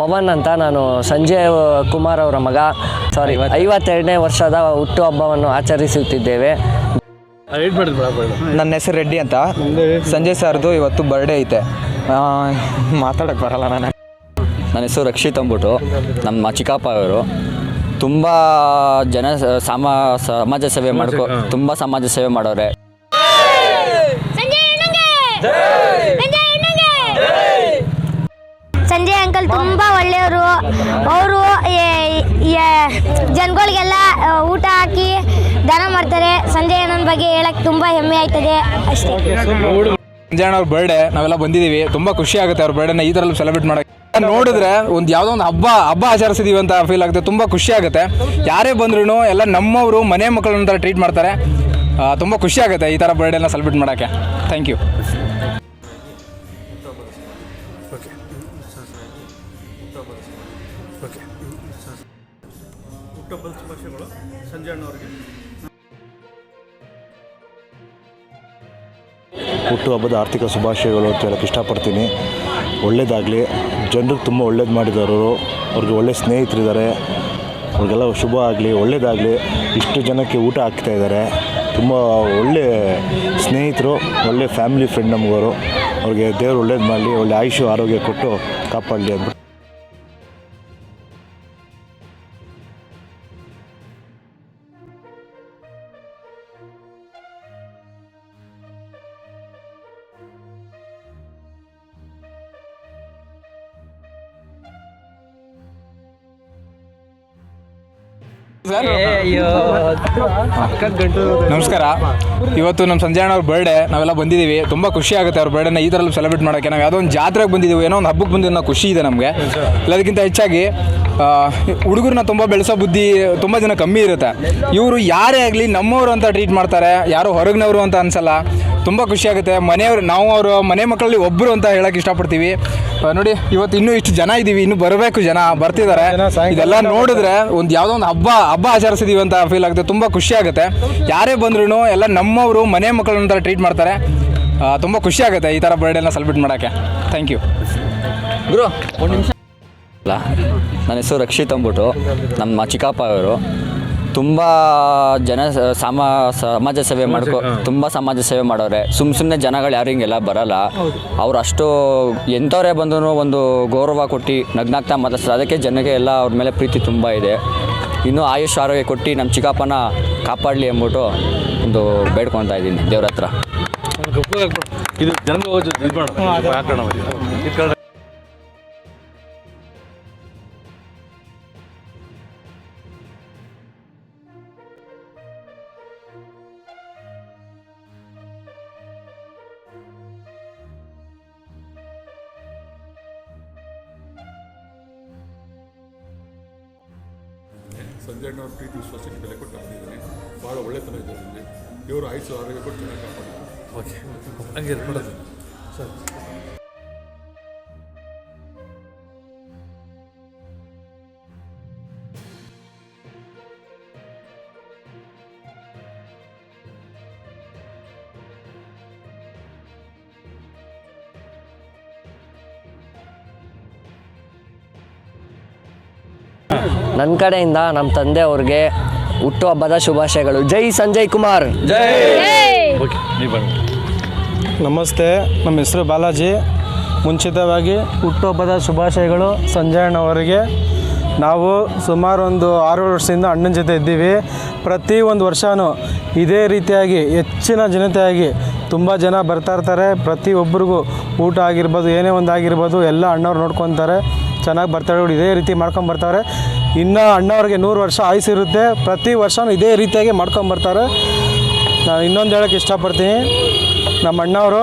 ಪವನ್ ಅಂತ ನಾನು ಸಂಜಯ್ ಕುಮಾರ್ ಅವರ ಮಗ. ಸಾರಿ ಐವತ್ತೆರಡನೇ ವರ್ಷದ ಹುಟ್ಟುಹಬ್ಬವನ್ನು ಆಚರಿಸುತ್ತಿದ್ದೇವೆ. ನನ್ನ ಹೆಸರು ರೆಡ್ಡಿ ಅಂತ. ಸಂಜಯ್ ಸರ್ದು ಇವತ್ತು ಬರ್ಡೇ ಐತೆ. ಮಾತಾಡಕ್ಕೆ ಬರಲ್ಲ ನಾನು. ನನ್ನ ಹೆಸರು ರಕ್ಷಿತ್ ಅಂದ್ಬಿಟ್ಟು. ನಮ್ಮ ಚಿಕ್ಕಪ್ಪ ಅವರು ತುಂಬ ಜನ ಸಾಮ ಸಮಾಜ ಸೇವೆ ಮಾಡ್ಕೊ ತುಂಬ ಸಮಾಜ ಸೇವೆ ಮಾಡೋರೆ. ಅಂಕಲ್ ತುಂಬ ಒಳ್ಳೆಯವರು. ಅವರು ಜನಗಳಿಗೆಲ್ಲ ಊಟ ಹಾಕಿ ದಾನ ಮಾಡ್ತಾರೆ. ಸಂಜಯ್ ಅಣ್ಣನ ಬಗ್ಗೆ ಹೇಳಕ್ಕೆ ತುಂಬ ಹೆಮ್ಮೆ ಆಯ್ತದೆ. ಅಷ್ಟೇ. ಸಂಜಯ್ ಅವ್ರ ಬರ್ಡೇ ನಾವೆಲ್ಲ ಬಂದಿದ್ದೀವಿ ತುಂಬಾ ಖುಷಿ ಆಗುತ್ತೆ ಅವ್ರ ಬರ್ಡೇನ ಈ ಥರ ಸೆಲೆಬ್ರೇಟ್ ಮಾಡಕ್ಕೆ ನೋಡಿದ್ರೆ ಒಂದು ಯಾವುದೋ ಒಂದು ಹಬ್ಬ ಹಬ್ಬ ಆಚರಿಸಿದೀವಿ ಅಂತ ಫೀಲ್ ಆಗುತ್ತೆ. ತುಂಬಾ ಖುಷಿ ಆಗುತ್ತೆ. ಯಾರೇ ಬಂದ್ರು ಎಲ್ಲ ನಮ್ಮವರು, ಮನೆ ಮಕ್ಕಳನ್ನ ಟ್ರೀಟ್ ಮಾಡ್ತಾರೆ. ತುಂಬಾ ಖುಷಿ ಆಗುತ್ತೆ ಈ ಥರ ಬರ್ಡೇನ ಸೆಲೆಬ್ರೇಟ್ ಮಾಡಕ್ಕೆ ಥ್ಯಾಂಕ್ ಯು ಹುಟ್ಟುಹಬ್ಬದ ಶುಭಾಶಯಗಳು ಸಂಜೆ ಅಣ್ಣವ್ರಿಗೆ. ಹುಟ್ಟುಹಬ್ಬದ ಆರ್ಥಿಕ ಶುಭಾಶಯಗಳು ಅಂತ ಹೇಳಕ್ಕೆ ಇಷ್ಟಪಡ್ತೀನಿ. ಒಳ್ಳೇದಾಗಲಿ. ಜನರಿಗೆ ತುಂಬ ಒಳ್ಳೇದು ಮಾಡಿದವರು. ಅವ್ರಿಗೆ ಒಳ್ಳೆ ಸ್ನೇಹಿತರಿದ್ದಾರೆ. ಅವ್ರಿಗೆಲ್ಲ ಶುಭ ಆಗಲಿ, ಒಳ್ಳೇದಾಗಲಿ. ಇಷ್ಟು ಜನಕ್ಕೆ ಊಟ ಹಾಕ್ತಾ ಇದ್ದಾರೆ. ತುಂಬ ಒಳ್ಳೆ ಸ್ನೇಹಿತರು, ಒಳ್ಳೆ ಫ್ಯಾಮಿಲಿ ಫ್ರೆಂಡ್ ನಮಗವರು. ಅವ್ರಿಗೆ ದೇವರು ಒಳ್ಳೇದು ಮಾಡಲಿ, ಒಳ್ಳೆ ಆಯುಷು ಆರೋಗ್ಯ ಕೊಟ್ಟು ಕಾಪಾಡಲಿ ಅಂದ್ಬಿಟ್ಟು ನಮಸ್ಕಾರ. ಇವತ್ತು ನಮ್ಮ ಸಂಜಯಣ್ಣ ಅವ್ರ ಬರ್ಡೇ ನಾವೆಲ್ಲ ಬಂದಿದ್ದೀವಿ. ತುಂಬ ಖುಷಿ ಆಗುತ್ತೆ ಅವ್ರ ಬರ್ಡೇನ ಈ ಥರ ಸೆಲೆಬ್ರೇಟ್ ಮಾಡೋಕ್ಕೆ. ನಾವು ಯಾವುದೋ ಒಂದು ಜಾತ್ರೆಗೆ ಬಂದಿದ್ದೀವಿ ಏನೋ ಒಂದು ಹಬ್ಬಕ್ಕೆ ಬಂದಿದ್ದು ಖುಷಿ ಇದೆ ನಮಗೆ. ಅದಕ್ಕಿಂತ ಹೆಚ್ಚಾಗಿ ಹುಡುಗರನ್ನ ತುಂಬ ಬೆಳೆಸೋ ಬುದ್ಧಿ ತುಂಬ ಜನ ಕಮ್ಮಿ ಇರುತ್ತೆ. ಇವರು ಯಾರೇ ಆಗಲಿ ನಮ್ಮವರು ಅಂತ ಟ್ರೀಟ್ ಮಾಡ್ತಾರೆ ಯಾರು ಹೊರಗಿನವರು ಅಂತ ಅನ್ಸಲ್ಲ. ತುಂಬ ಖುಷಿ ಆಗುತ್ತೆ. ಮನೆಯವರು ನಾವು ಅವರ ಮನೆ ಮಕ್ಕಳಲ್ಲಿ ಒಬ್ಬರು ಅಂತ ಹೇಳಕ್ಕೆ ಇಷ್ಟಪಡ್ತೀವಿ. ಆ, ನೋಡಿ ಇವತ್ತು ಇನ್ನೂ ಇಷ್ಟು ಜನ ಇದ್ದೀವಿ ಇನ್ನೂ ಬರಬೇಕು ಜನ ಬರ್ತಿದ್ದಾರೆ. ಇದೆಲ್ಲ ನೋಡಿದ್ರೆ ಒಂದು ಯಾವುದೋ ಒಂದು ಹಬ್ಬ ಹಬ್ಬ ಆಚರಿಸಿದೀವಿ ಅಂತ ಫೀಲ್ ಆಗುತ್ತೆ. ತುಂಬ ಖುಷಿ ಆಗುತ್ತೆ. ಯಾರೇ ಬಂದ್ರೂ ಎಲ್ಲ ನಮ್ಮವರು ಮನೆ ಮಕ್ಕಳನ್ನ ಥರ ಟ್ರೀಟ್ ಮಾಡ್ತಾರೆ. ಆ, ತುಂಬ ಖುಷಿ ಆಗುತ್ತೆ ಈ ಥರ ಬರ್ಡೇನ ಸೆಲೆಬ್ರೇಟ್ ಮಾಡೋಕ್ಕೆ. ಥ್ಯಾಂಕ್ ಯು ಗುರು ಒಂದು ನಿಮಿಷ. ಅಲ್ಲ ನನ್ನ ಹೆಸರು ರಕ್ಷಿತ್ ಅಂದ್ಬಿಟ್ಟು ನಮ್ಮ ಚಿಕ್ಕಪ್ಪ ಅವರು. ತುಂಬ ಜನ ಸಮ ಸಮಾಜ ಸೇವೆ ಮಾಡ್ಕೊ ತುಂಬ ಸಮಾಜ ಸೇವೆ ಮಾಡೋರೆ. ಸುಮ್ಮ ಸುಮ್ಮನೆ ಜನಗಳು ಯಾರು ಹಿಂಗೆಲ್ಲ ಬರಲ್ಲ. ಅವ್ರು ಅಷ್ಟು ಎಂಥವರೇ ಬಂದರೂ ಒಂದು ಗೌರವ ಕೊಟ್ಟು ನಗ್ನಾಗ್ತಾ ಮಾತಾಡ್ತಾರೆ ಅದಕ್ಕೆ ಜನಕ್ಕೆ ಎಲ್ಲ ಅವ್ರ ಮೇಲೆ ಪ್ರೀತಿ ತುಂಬ ಇದೆ. ಇನ್ನೂ ಆಯುಷ್ ಆರೋಗ್ಯ ಕೊಟ್ಟು ನಮ್ಮ ಚಿಕ್ಕಪ್ಪನ ಕಾಪಾಡಲಿ ಅಂದ್ಬಿಟ್ಟು ಒಂದು ಬೇಡ್ಕೊತಾ ಇದ್ದೀನಿ ದೇವ್ರ ಹತ್ರ. ಇದು ಸಂಜಯಣ್ಣವ್ರ ಪ್ರೀತಿ ವಿಶ್ವಾಸಕ್ಕೆ ಬೆಲೆ ಕೊಟ್ಟು ಆಗಿದ್ದೀನಿ ಭಾಳ ಒಳ್ಳೆತನ ಇದೆ ಇವರು ಆಯುಷು ಆರೋಗ್ಯ ಕೊಟ್ಟು ಚೆನ್ನಾಗಿ ಕಾಪಾಡಿದ್ದಾರೆ. ಓಕೆ. ಹಂಗೆ ಮಾಡೋದು ಸರ್. ನನ್ನ ಕಡೆಯಿಂದ ನಮ್ಮ ತಂದೆ ಅವ್ರಿಗೆ ಹುಟ್ಟುಹಬ್ಬದ ಶುಭಾಶಯಗಳು. ಜೈ ಸಂಜಯ್ ಕುಮಾರ್. ಜೈ. ನಮಸ್ತೆ ನಮ್ಮ ಹೆಸರು ಬಾಲಾಜಿ. ಮುಂಚಿತವಾಗಿ ಹುಟ್ಟುಹಬ್ಬದ ಶುಭಾಶಯಗಳು ಸಂಜಯಣ್ಣವರಿಗೆ. ನಾವು ಸುಮಾರು ಒಂದು ಆರು ವರ್ಷದಿಂದ ಅಣ್ಣನ ಜೊತೆ ಇದ್ದೀವಿ. ಪ್ರತಿ ಒಂದು ವರ್ಷವೂ ಇದೇ ರೀತಿಯಾಗಿ ಹೆಚ್ಚಿನ ಜನತೆಯಾಗಿ ತುಂಬ ಜನ ಬರ್ತಾ ಇರ್ತಾರೆ. ಪ್ರತಿಯೊಬ್ಬರಿಗೂ ಊಟ ಆಗಿರ್ಬೋದು ಏನೇ ಒಂದು ಆಗಿರ್ಬೋದು ಎಲ್ಲ ಅಣ್ಣವ್ರು ನೋಡ್ಕೊತಾರೆ. ಚೆನ್ನಾಗಿ ಬರ್ತಾರೆ ಇದೇ ರೀತಿ ಮಾಡ್ಕೊಂಬರ್ತಾರೆ ಇನ್ನು ಅಣ್ಣವ್ರಿಗೆ ನೂರು ವರ್ಷ ಆಯುಸ್ಸಿರುತ್ತೆ ಪ್ರತಿ ವರ್ಷವೂ ಇದೇ ರೀತಿಯಾಗಿ ಮಾಡ್ಕೊಂಬರ್ತಾರೆ ನಾನು ಇನ್ನೊಂದು ಹೇಳೋಕ್ಕೆ ಇಷ್ಟಪಡ್ತೀನಿ. ನಮ್ಮ ಅಣ್ಣವರು